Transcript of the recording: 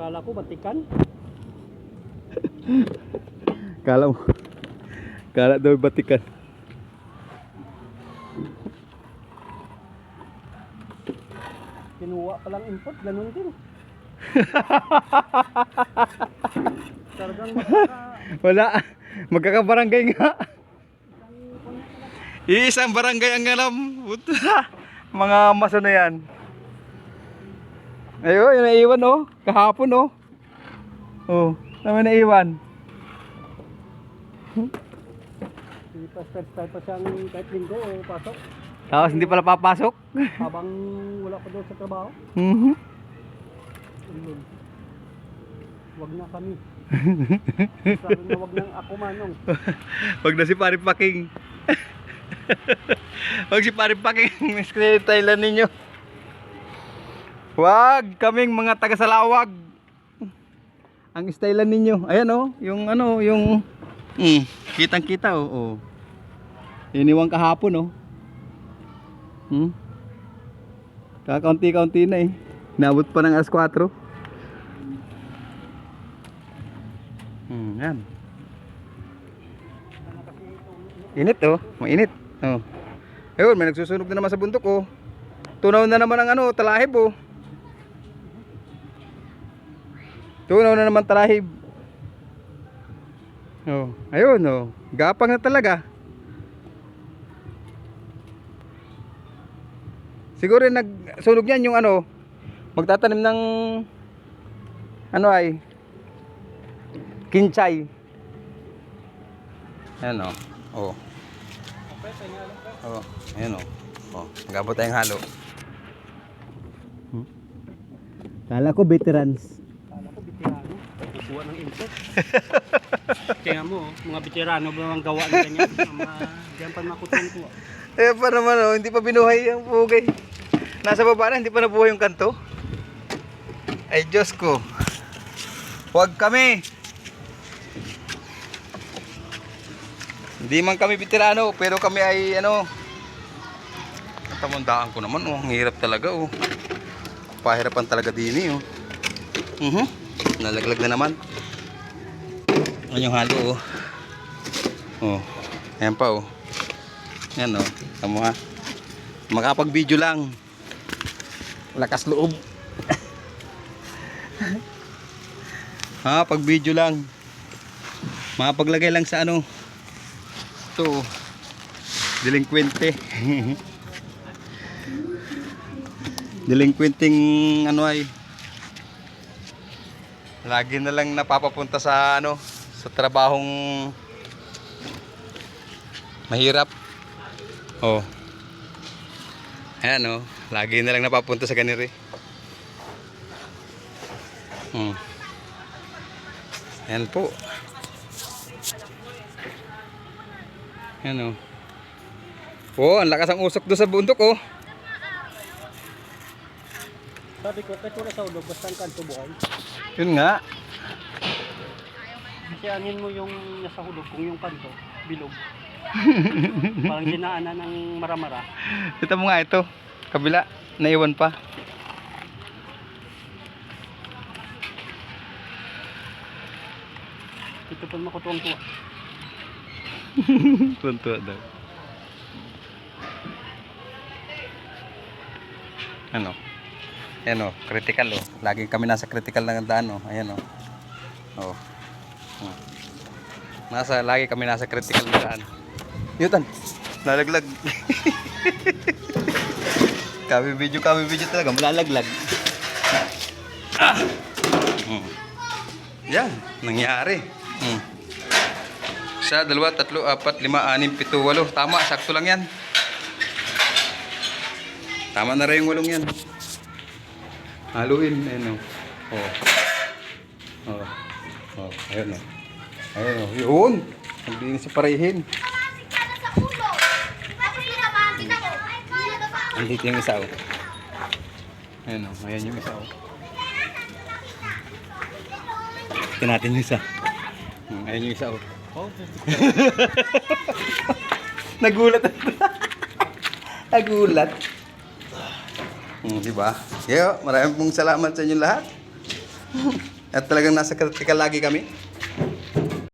Kala ko batikan. Kala mo. Kala daw batikan. Kinuha palang import, ganun din. Talagang Wala. Magkakabarangay nga. Iisang barangay ang alam. Mga maso na yan. Ayun, yun naiwan oh. Kahapon oh. Oh, naman naiwan. Hindi pa time pa siyang kahit linggo o pasok. Tapos hindi pala papasok. Habang wala pa doon sa trabaho. Mhm. Ayun. Wag na kami. Sabi na wag nang ako manong. Wag na si Pari Paking. Wag si Pari Paking. Miss Thailand ninyo. Wag kaming mga taga Salawag. Ang stylean ninyo. Ayan oh, yung ano, yung mm, kitang-kita oh. oh. Iniwang kahapon oh. Hmm? Kakaunti-kaunti na eh. Nabot pa ng alas 4. Hmm, yan. Init oh, mainit. Oh. Ayun, may nagsusunog na naman sa bundok oh. Tunaw na naman ang ano, talahib oh. Tunaw na naman talahib. Oh, ayun oh. Gapang na talaga. Siguro yung nagsunog yan yung ano, magtatanim ng ano ay kinchay. Ayan o. Oh. Oh, ayan o. Oh, magabot tayong halo. Hmm? Kala ko veterans. Kukuha ng import. Kaya mo, mga veterano ba ang gawa? Ang Mga diyan pa makutong ko. Eh pa naman oh, hindi pa binuhay ang pugay. Nasa baba na, hindi pa nabuhay yung kanto. Ay Diyos ko. Huwag kami. Hindi man kami veterano, pero kami ay ano. Tamandaan ko naman oh, ang hirap talaga oh. Pahirapan talaga din eh oh. Mhm. Nalaglag na naman. Ano yung halo oh. Oh. Ayan pa oh. Yan o. Tamo ha. Makapag-video lang. Lakas loob. ha, pag video lang. Makapaglagay lang sa ano. Ito. Delinquente. Delinquenting ano ay lagi na lang napapapunta sa ano sa trabahong mahirap Oh. Ayan oh. Lagi na lang napapunta sa ganiri. Hmm. Ayan po. Ayan oh. Oh, ang lakas ang usok doon sa bundok oh. Sabi ko, kahit wala sa ulog, basta ang kanto buhay. Yun nga. Kasi anin mo yung nasa hulog kung yung kanto, bilog. Parang dinaanan ng maramara. Ito mo nga ito. Kabila. Naiwan pa. Ito pa makutuwang tuwa. Tuntua daw. Ano? Ayan o, critical o. Lagi kami nasa critical ng daan o. Ayan o. O. Hmm. Nasa, lagi kami nasa critical ng daan. Yutan, nalaglag. kami video, kami video talaga, malalaglag. Ah! Yan, nangyari. Hmm. Isa, dalawa, tatlo, apat, lima, anim, pito, walo. Tama, sakto lang yan. Tama na rin yung walong yan. Haluin, ayun o. Oh. Oh. Oh, ayun o. Ayun o. Yun! Hindi sa parehin. Andito yung isa o. Ayun o. Ayan yung isa o. Ito natin yung isa. Hmm, Ayan yung isa. Oh, Nagulat. Nagulat. Hmm, di ba? Yo, maraming pong salamat sa inyo lahat. At talagang nasa kritikal lagi kami.